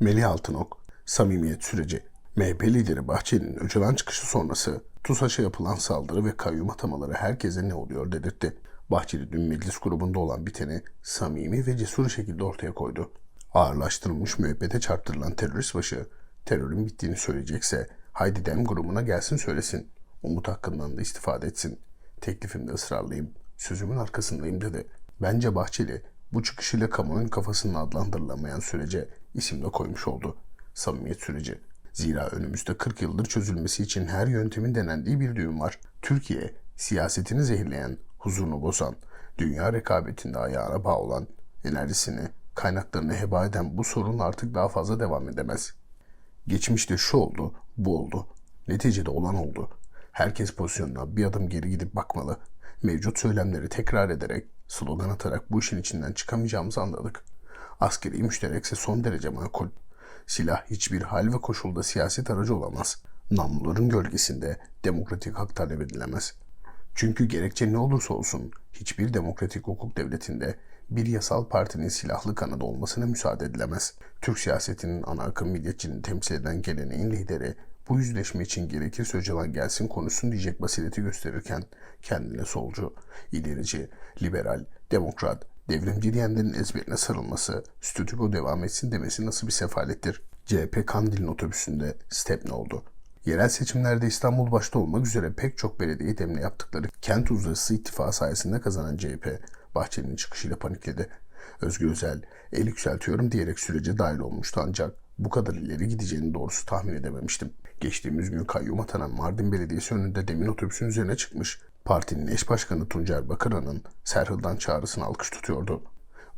Melih Altınok, samimiyet süreci, MHP lideri Bahçeli'nin Öcalan çıkışı sonrası TUSAŞ'a yapılan saldırı ve kayyum atamaları herkese ne oluyor dedirtti. Bahçeli dün meclis grubunda olan biteni samimi ve cesur şekilde ortaya koydu. Ağırlaştırılmış müebbete çarptırılan terörist başı terörün bittiğini söyleyecekse haydi dem grubuna gelsin söylesin. Umut hakkından da istifade etsin. Teklifimde ısrarlıyım. Sözümün arkasındayım dedi. Bence Bahçeli bu çıkışıyla kamuoyunun kafasında adlandırılamayan sürece isim de koymuş oldu. Samimiyet süreci. Zira önümüzde 40 yıldır çözülmesi için her yöntemin denendiği bir düğüm var. Türkiye, siyasetini zehirleyen, huzurunu bozan, dünya rekabetinde ayağına bağ olan, enerjisini, kaynaklarını heba eden bu sorun artık daha fazla devam edemez. Geçmişte şu oldu, bu oldu. Neticede olan oldu. Herkes pozisyonuna bir adım geri gidip bakmalı. Mevcut söylemleri tekrar ederek, slogan atarak bu işin içinden çıkamayacağımızı anladık. Askeri müşterekse son derece makul. Silah hiçbir hal ve koşulda siyaset aracı olamaz. Namluların gölgesinde demokratik hak talep edilemez. Çünkü gerekçe ne olursa olsun hiçbir demokratik hukuk devletinde bir yasal partinin silahlı kanadı olmasına müsaade edilemez. Türk siyasetinin ana akım milliyetçiliğini temsil eden geleneğin lideri bu yüzleşme için gerekirse Öcalan gelsin konuşsun diyecek basireti gösterirken kendine solcu, ilerici, liberal, demokrat, devrimci diyenlerin ezberine sarılması, stüdyo devam etsin demesi nasıl bir sefalettir? CHP Kandil'in otobüsünde step ne oldu? Yerel seçimlerde İstanbul başta olmak üzere pek çok belediye demle yaptıkları kent uzlaşısı ittifakı sayesinde kazanan CHP, Bahçeli'nin çıkışıyla panikledi. Özgür Özel, el yükseltiyorum diyerek sürece dahil olmuştu ancak bu kadar ileri gideceğini doğrusu tahmin edememiştim. Geçtiğimiz gün kayyum atanan Mardin Belediyesi önünde demin otobüsün üzerine çıkmış, partinin eş başkanı Tuncer Bakıran'ın Serhıl'dan çağrısını alkış tutuyordu.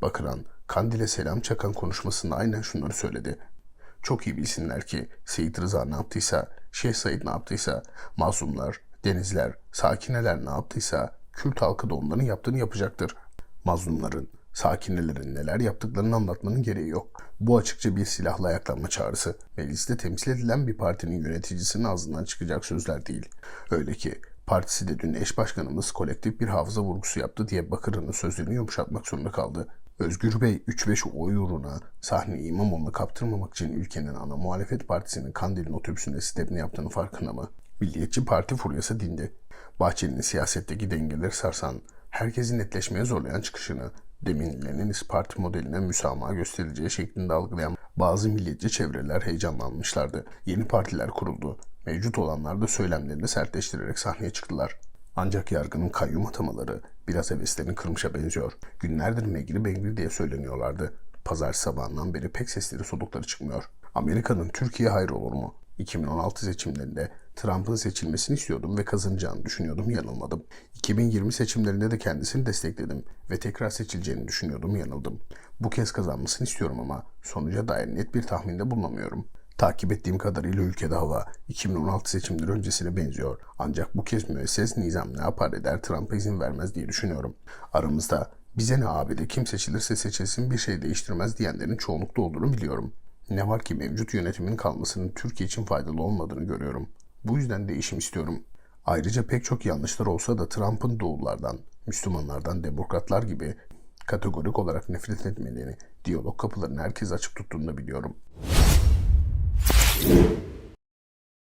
Bakıran, Kandil'e selam çakan konuşmasında aynen şunları söyledi. Çok iyi bilsinler ki Seyit Rıza ne yaptıysa, Şeyh Said ne yaptıysa, mazlumlar, denizler, sakineler ne yaptıysa Kürt halkı da onların yaptığını yapacaktır. Mazlumların, sakinelerin neler yaptıklarını anlatmanın gereği yok. Bu açıkça bir silahla ayaklanma çağrısı. Mecliste temsil edilen bir partinin yöneticisinin ağzından çıkacak sözler değil. Öyle ki partisi de dün eş başkanımız kolektif bir hafıza vurgusu yaptı diye Bakır'ın sözlerini yumuşatmak zorunda kaldı. Özgür Bey 3-5 oy uğruna sahneyi İmamoğlu'na kaptırmamak için ülkenin ana muhalefet partisinin Kandil'in otobüsünde step ne yaptığını farkında mı? Milliyetçi Parti furyası dindi. Bahçeli'nin siyasetteki dengeleri sarsan, herkesin netleşmeye zorlayan çıkışını, demin Leninist Parti modeline müsamaha gösterileceği şeklinde algılayan bazı milliyetçi çevreler heyecanlanmışlardı. Yeni partiler kuruldu. Mevcut olanlar da söylemlerini sertleştirerek sahneye çıktılar. Ancak yargının kayyum atamaları biraz heveslerini kırmışa benziyor. Günlerdir Megri Bengri diye söyleniyorlardı. Pazar sabahından beri pek sesleri solukları çıkmıyor. Amerika'nın Türkiye hayır olur mu? 2016 seçimlerinde Trump'ın seçilmesini istiyordum ve kazanacağını düşünüyordum yanılmadım. 2020 seçimlerinde de kendisini destekledim ve tekrar seçileceğini düşünüyordum yanıldım. Bu kez kazanmasını istiyorum ama sonuca dair net bir tahminde bulunamıyorum. Takip ettiğim kadarıyla ülkede hava 2016 seçimleri öncesine benziyor. Ancak bu kez müesses nizam ne yapar eder Trump'a izin vermez diye düşünüyorum. Aramızda bize ne abi de kim seçilirse seçilsin bir şey değiştirmez diyenlerin çoğunlukta olduğunu biliyorum. Ne var ki mevcut yönetimin kalmasının Türkiye için faydalı olmadığını görüyorum. Bu yüzden değişim istiyorum. Ayrıca pek çok yanlışlar olsa da Trump'ın doğullardan, Müslümanlardan, demokratlar gibi kategorik olarak nefret etmediğini, diyalog kapılarını herkes açık tuttuğunu da biliyorum.